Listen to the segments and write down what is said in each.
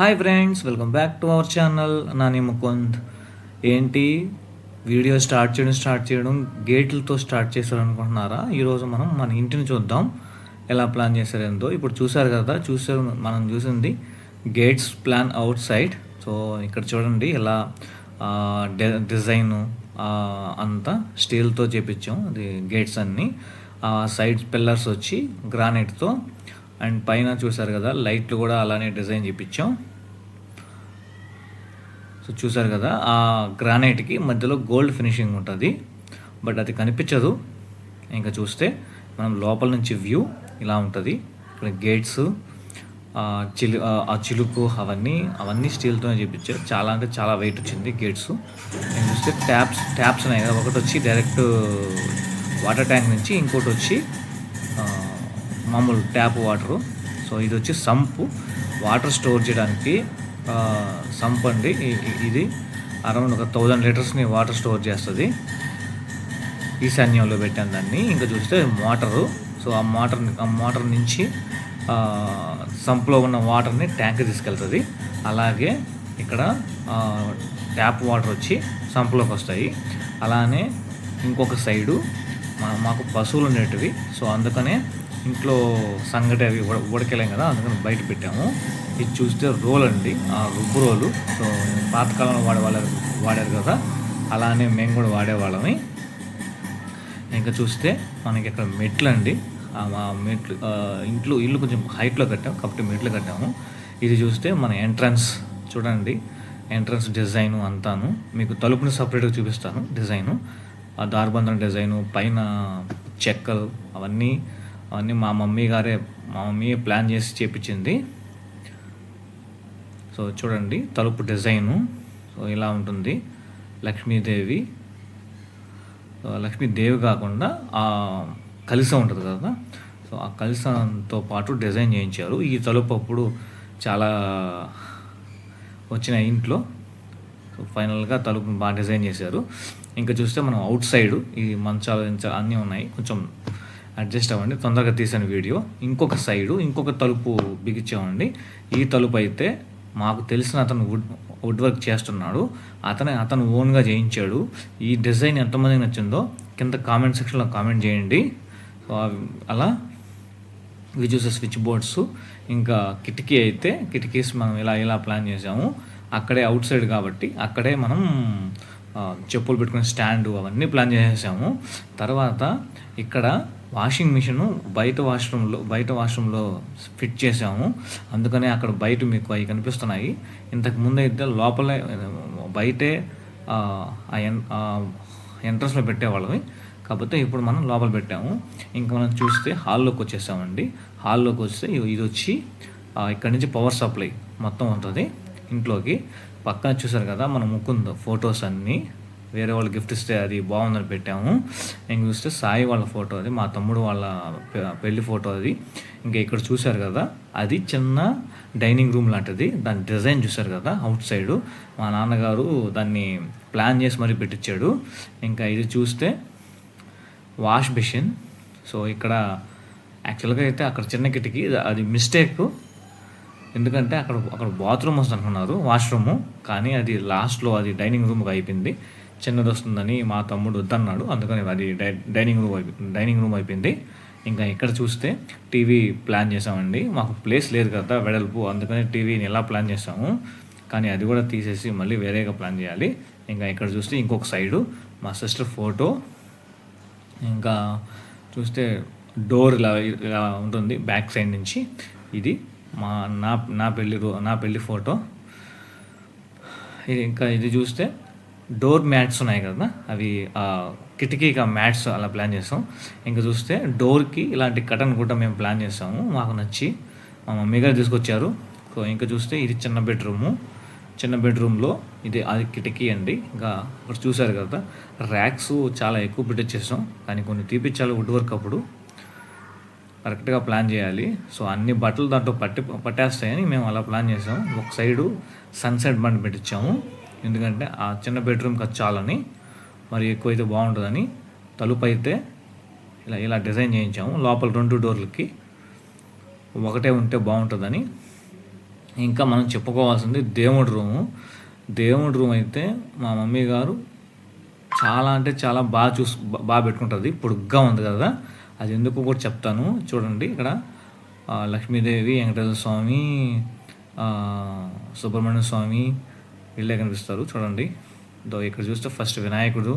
Hi friends welcome back to our channel Nani Mukund ఏంటి? Video start చేయడం start చేయడం గేట్లతో start చేశారు అనుకుంటున్నారా ఈరోజు మనం మన ఇంటిని చూద్దాం. ఎలా ప్లాన్ చేశారేందో ఇప్పుడు చూసారు కదా చూసారు మనం చూసింది gates plan outside. So ఇక్కడ చూడండి ఎలా డిజైన్ అంతా స్టీల్తో చేపించాం. అది గేట్స్ అన్నీ. సైడ్ పిల్లర్స్ వచ్చి గ్రానైట్తో అండ్ పైన చూసారు కదా లైట్లు కూడా అలానే డిజైన్ చేయించాం సో చూసారు కదా ఆ గ్రానైట్కి మధ్యలో గోల్డ్ ఫినిషింగ్ ఉంటుంది. బట్ అది కనిపించదు. ఇంకా చూస్తే మనం లోపల నుంచి వ్యూ ఇలా ఉంటుంది. ఇక్కడ గేట్స్ చిలు ఆ చిలుకు అవన్నీ అవన్నీ స్టీల్తోనే చేపించారు. చాలా అంటే చాలా వెయిట్ వచ్చింది గేట్స్ నేను చూస్తే ట్యాప్స్ ట్యాప్స్ ఉన్నాయి కదా ఒకటి వచ్చి డైరెక్ట్ వాటర్ ట్యాంక్ నుంచి ఇంకోటి వచ్చి మామూలు ట్యాప్ వాటరు సో ఇది వచ్చి సంపు వాటర్ స్టోర్ చేయడానికి సంప్ అండి. ఇది అరౌండ్ ఒక థౌజండ్ లీటర్స్ని వాటర్ స్టోర్ చేస్తుంది. ఈశాన్యంలో పెట్టాను దాన్ని. ఇంకా చూస్తే మోటరు సో ఆ మోటార్ ఆ మోటార్ నుంచి సంప్లో ఉన్న వాటర్ని ట్యాంక్ తీసుకెళ్తుంది. అలాగే ఇక్కడ ట్యాప్ వాటర్ వచ్చి సంప్లోకి వస్తాయి. అలానే ఇంకొక సైడు మా మాకు పశువులు ఉండేటివి. సో అందుకనే ఇంట్లో సంగటి అవి ఉడకలేం కదా అందుకని బయట పెట్టాము. ఇది చూస్తే రోల్ అండి ఆ రుబ్బు రోలు. సో పాతకాలంలో వాడే వాళ్ళ వాడారు కదా అలానే మేము కూడా వాడేవాళ్ళమి ఇంకా చూస్తే మనకి ఇక్కడ మెట్లు అండి మా మెట్లు ఇంట్లో ఇల్లు కొంచెం హైట్లో కట్టాం కాబట్టి మెట్లు కట్టాము. ఇది చూస్తే మన ఎంట్రన్స్ చూడండి. ఎంట్రన్స్ డిజైన్ అంతాను. మీకు తలుపుని సపరేట్గా చూపిస్తాను డిజైను. ఆ దార్బంధం డిజైను పైన చెక్కలు అవన్నీ అవన్నీ మా మమ్మీ గారే మా మమ్మీ ప్లాన్ చేసి చేపించింది. సో చూడండి తలుపు డిజైను. సో ఇలా ఉంటుంది. లక్ష్మీదేవి లక్ష్మీదేవి కాకుండా ఆ కలిసం ఉంటుంది కదా? సో ఆ కలిసంతో పాటు డిజైన్ చేయించారు. ఈ తలుపు అప్పుడు చాలా వచ్చిన ఇంట్లో. సో ఫైనల్గా తలుపు బాగా డిజైన్ చేశారు. ఇంకా చూస్తే మనం అవుట్ సైడ్ ఈ మంచాలు అన్నీ ఉన్నాయి. కొంచెం అడ్జస్ట్ అవ్వండి తొందరగా తీసిన వీడియో. ఇంకొక సైడు ఇంకొక తలుపు బిగించామండి ఈ తలుపు అయితే మాకు తెలిసిన అతను వుడ్ వుడ్ వర్క్ చేస్తున్నాడు. అతనే అతను ఓన్గా చేయించాడు. ఈ డిజైన్ ఎంతమందికి నచ్చిందో కింద కామెంట్ సెక్షన్లో కామెంట్ చేయండి. సో అలా ఇవి చూసే స్విచ్ బోర్డ్స్ ఇంకా కిటికీ అయితే కిటికీస్ మనం ఇలా ఇలా ప్లాన్ చేసాము అక్కడే అవుట్ సైడ్ కాబట్టి అక్కడే మనం చెప్పులు పెట్టుకునే స్టాండు అవన్నీ ప్లాన్ చేసేసాము. తర్వాత ఇక్కడ వాషింగ్ మిషను బయట వాష్రూమ్లో బయట వాష్రూమ్లో ఫిట్ చేసాము. అందుకనే అక్కడ బయట మీకు అవి కనిపిస్తున్నాయి. ఇంతకు ముందు అయితే లోపలే బయటే ఎన్- ఎంట్రన్స్లో పెట్టేవాళ్ళవి కాకపోతే ఇప్పుడు మనం లోపల పెట్టాము. ఇంకా మనం చూస్తే హాల్లోకి వచ్చేసామండి. హాల్లోకి వస్తే ఇది వచ్చి ఇక్కడ నుంచి పవర్ సప్లై మొత్తం ఉంటుంది ఇంట్లోకి. పక్కన చూసారు కదా మనం ముక్కుందో ఫొటోస్ అన్నీ. వేరే వాళ్ళు గిఫ్ట్ ఇస్తే అది బాగుందని పెట్టాము. ఇంక చూస్తే సాయి వాళ్ళ ఫోటో అది మా తమ్ముడు వాళ్ళ పెళ్ళి ఫోటో అది. ఇంకా ఇక్కడ చూశారు కదా అది చిన్న డైనింగ్ రూమ్ లాంటిది. దాని డిజైన్ చూశారు కదా అవుట్ సైడ్. మా నాన్నగారు దాన్ని ప్లాన్ చేసి మరీ పెట్టించాడు ఇంకా ఇది చూస్తే వాష్ బెషిన్ సో ఇక్కడ యాక్చువల్గా అయితే అక్కడ చిన్న కిటికీ అది మిస్టేక్. ఎందుకంటే అక్కడ అక్కడ బాత్రూమ్ వస్తుంది అనుకున్నారు వాష్రూము. కానీ అది లాస్ట్లో అది డైనింగ్ రూమ్కి అయిపోయింది. చిన్నది వస్తుందని మా తమ్ముడు వద్దన్నాడు. అందుకని అది డై డైనింగ్ రూమ్ అయిపోయింది డైనింగ్ రూమ్ అయిపోయింది. ఇంకా ఇక్కడ చూస్తే టీవీ ప్లాన్ చేసామండి. మాకు ప్లేస్ లేదు కదా వెడల్పు. అందుకని టీవీని ఎలా ప్లాన్ చేసాము. కానీ అది కూడా తీసేసి మళ్ళీ వేరేగా ప్లాన్ చేయాలి. ఇంకా ఇక్కడ చూస్తే ఇంకొక సైడు మా సిస్టర్ ఫోటో. ఇంకా చూస్తే డోర్ ఇలా ఇలా ఉంటుంది బ్యాక్ సైడ్ నుంచి. ఇది మా నా నా పెళ్ళి రో- నా పెళ్ళి ఫోటో. ఇంకా ఇది చూస్తే డోర్ మ్యాట్స్ ఉన్నాయి కదా అవి కిటికీగా మ్యాట్స్ అలా ప్లాన్ చేసాం. ఇంకా చూస్తే డోర్కి ఇలాంటి కటన్ కూడా మేము ప్లాన్ చేసాము. మాకు నచ్చి మా మమ్మీ గారు తీసుకొచ్చారు. సో ఇంకా చూస్తే ఇది చిన్న బెడ్రూము. చిన్న బెడ్రూమ్లో ఇది అది కిటికీ అండి. ఇంకా ఇక్కడ చూసారు కదా ర్యాక్స్ చాలా ఎక్కువ పెట్టించేసాం కానీ కొన్ని తీపిచ్చాలి వుడ్ వర్క్ అప్పుడు. కరెక్ట్గా ప్లాన్ చేయాలి. సో అన్ని బట్టలు దాంట్లో పట్టి పట్టేస్తాయని మేము అలా ప్లాన్ చేసాము. ఒక సైడు సన్సెట్ బండ్ పెట్టించాము. ఎందుకంటే ఆ చిన్న బెడ్రూమ్కి అది మరి ఎక్కువైతే బాగుంటుందని తలుపు అయితే ఇలా ఇలా డిజైన్ చేయించాము. లోపల రెండు డోర్లకి ఒకటే ఉంటే బాగుంటుందని. ఇంకా మనం చెప్పుకోవాల్సింది దేవుడి రూము. దేవుడి రూమ్ అయితే మా మమ్మీ గారు చాలా అంటే చాలా బాగా చూసు బాగా పెట్టుకుంటుంది. పొడుగ్గా ఉంది కదా. అది ఎందుకు కూడా చెప్తాను. చూడండి ఇక్కడ. లక్ష్మీదేవి వెంకటేశ్వర స్వామి సుబ్రహ్మణ్య స్వామి వీళ్ళే కనిపిస్తారు. చూడండి. దో ఇక్కడ చూస్తే ఫస్ట్ వినాయకుడు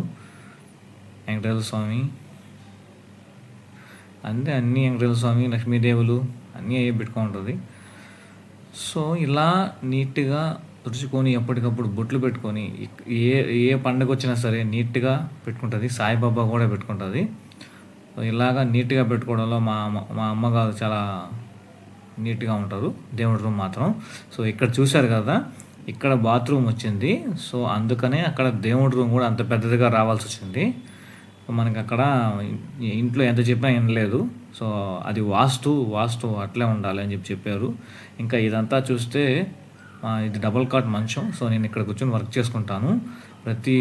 వెంకటేశ్వర స్వామి. అంతే అన్నీ వెంకటేశ్వర స్వామి లక్ష్మీదేవులు అన్నీ అయ్యి పెట్టుకుంటుంది సో ఇలా నీట్గా తుడుచుకొని ఎప్పటికప్పుడు బొట్లు పెట్టుకొని ఏ ఏ పండుగ వచ్చినా సరే నీట్గా పెట్టుకుంటుంది. సాయిబాబా కూడా పెట్టుకుంటుంది. ఇలాగా నీట్గా పెట్టుకోవడంలో మా మా అమ్మగారు చాలా నీట్గా ఉంటారు. దేవుడి రూమ్ మాత్రం. సో ఇక్కడ చూశారు కదా ఇక్కడ బాత్రూమ్ వచ్చింది. సో అందుకనే అక్కడ దేవుడి రూమ్ కూడా అంత పెద్దదిగా రావాల్సి వచ్చింది. మనకి అక్కడ ఇంట్లో ఎంత చెప్పినా వినలేదు సో అది వాస్తు వాస్తు అట్లే ఉండాలి అని చెప్పి చెప్పారు. ఇంకా ఇదంతా చూస్తే ఇది డబుల్ కాట్ మంచం. సో నేను ఇక్కడ కూర్చొని వర్క్ చేసుకుంటాను. ప్రతి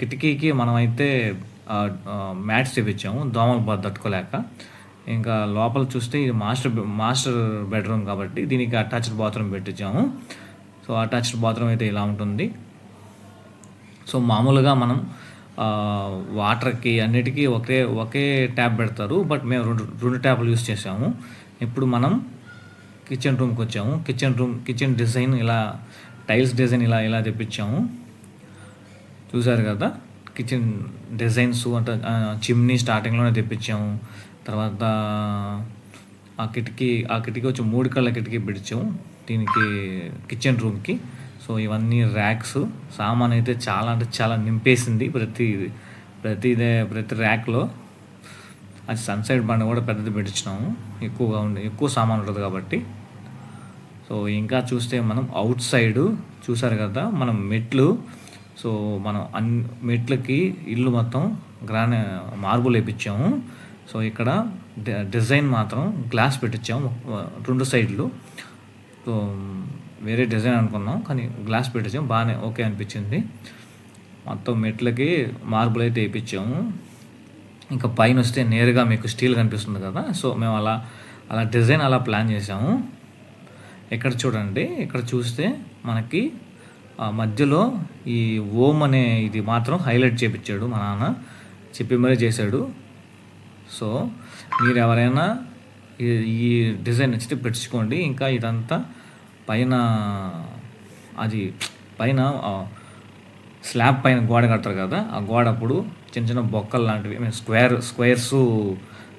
కిటికీకి మనమైతే మ్యాట్స్ తెప్పించాము దోమలు తట్టుకోలేక. ఇంకా లోపల చూస్తే ఇది మాస్టర్ మాస్టర్ బెడ్రూమ్ కాబట్టి దీనికి అటాచ్డ్ బాత్రూమ్ పెట్టించాము. సో అటాచ్డ్ బాత్రూమ్ అయితే ఇలా ఉంటుంది. సో మామూలుగా మనం వాటర్కి అన్నిటికీ ఒకే ఒకే ట్యాప్ పెడతారు. బట్ మేము రెండు రెండు ట్యాప్లు యూస్ చేసాము ఇప్పుడు మనం కిచెన్ రూమ్కి వచ్చాము. కిచెన్ రూమ్ కిచెన్ డిజైన్ ఇలా టైల్స్ డిజైన్ ఇలా ఇలా తెప్పించాము. చూసారు కదా? కిచెన్ డిజైన్స్ అంటే చిమ్నీ స్టార్టింగ్లోనే తెప్పించాము తర్వాత ఆ కిటికీ ఆ కిటికీ వచ్చి మూడు కళ్ళ కిటికీ పెట్టించాము దీనికి కిచెన్ రూమ్కి సో ఇవన్నీ ర్యాక్స్ సామాన్ అయితే చాలా అంటే చాలా నింపేసింది ప్రతి ప్రతిదే ప్రతి ర్యాక్లో అది సన్సైడ్ బండ కూడా పెద్దది పెట్టించినాము ఎక్కువగా ఉండి ఎక్కువ సామాన్ ఉంటుంది కాబట్టి. సో ఇంకా చూస్తే మనం అవుట్ సైడ్ చూసారు కదా మనం మెట్లు. సో మనం అన్ మెట్లకి ఇల్లు మొత్తం గ్రానే మార్బుల్ వేయించాము సో ఇక్కడ డిజైన్ మాత్రం గ్లాస్ పెట్టించాము రెండు సైడ్లు. సో వేరే డిజైన్ అనుకున్నాం కానీ గ్లాస్ పెట్టించాం బాగానే ఓకే అనిపించింది మొత్తం మెట్లకి మార్బుల్ అయితే వేయించాము ఇంకా పైన వస్తే నేరుగా మీకు స్టీల్ కనిపిస్తుంది కదా సో మేము అలా అలా డిజైన్ అలా ప్లాన్ చేసాము. ఇక్కడ చూడండి ఇక్కడ చూస్తే మనకి మధ్యలో ఈ ఓం అనే ఇది మాత్రం హైలైట్ చేపించాడు మా నాన్న. చెప్పి మరీ చేశాడు. సో మీరు ఎవరైనా ఈ డిజైన్ నచ్చితే పెట్టుకోండి ఇంకా ఇదంతా పైన అది పైన స్లాబ్ పైన గోడ కడతారు కదా ఆ గోడ అప్పుడు చిన్న చిన్న బొక్కలు లాంటివి మేము స్క్వేర్ స్క్వేర్స్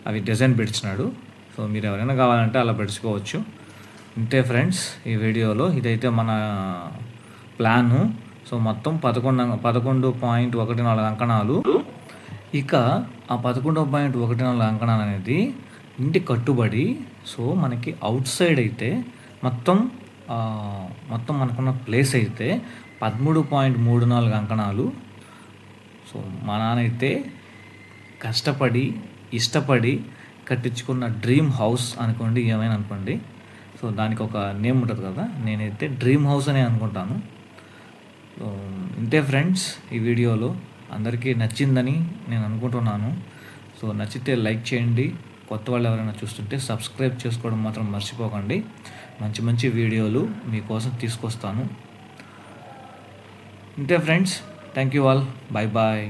అవి డిజైన్ పెట్టించినాడు. సో మీరు ఎవరైనా కావాలంటే అలా పెట్టుకోవచ్చు. ఇంతే ఫ్రెండ్స్ ఈ వీడియోలో ఇదైతే మన ప్లాను. సో మొత్తం పదకొండు పదకొండు పాయింట్ ఒకటి నాలుగు అంకణాలు. ఇక ఆ పదకొండు పాయింట్ ఒకటి నాలుగు అంకణాలు అనేది ఇంటి కట్టుబడి సో మనకి అవుట్ సైడ్ అయితే మొత్తం మొత్తం మనకున్న ప్లేస్ అయితే పదమూడు పాయింట్ మూడు నాలుగు అంకణాలు. సో మా నాన్నైతే కష్టపడి ఇష్టపడి కట్టించుకున్న డ్రీమ్ హౌస్ అనుకోండి ఏమైనా అనుకోండి. సో దానికి ఒక నేమ్ ఉంటుంది కదా నేనైతే డ్రీమ్ హౌస్ అనే అనుకుంటాను. Um, ఇంతే ఫ్రెండ్స్ ఈ వీడియోలో అందరికీ నచ్చిందని నేను అనుకుంటున్నాను. సో నచ్చితే లైక్ చేయండి. కొత్త వాళ్ళు ఎవరైనా చూస్తుంటే సబ్స్క్రైబ్ చేసుకోవడం మాత్రం మర్చిపోకండి. మంచి మంచి వీడియోలు మీకోసం తీసుకొస్తాను. ఇంతే friends thank you all bye bye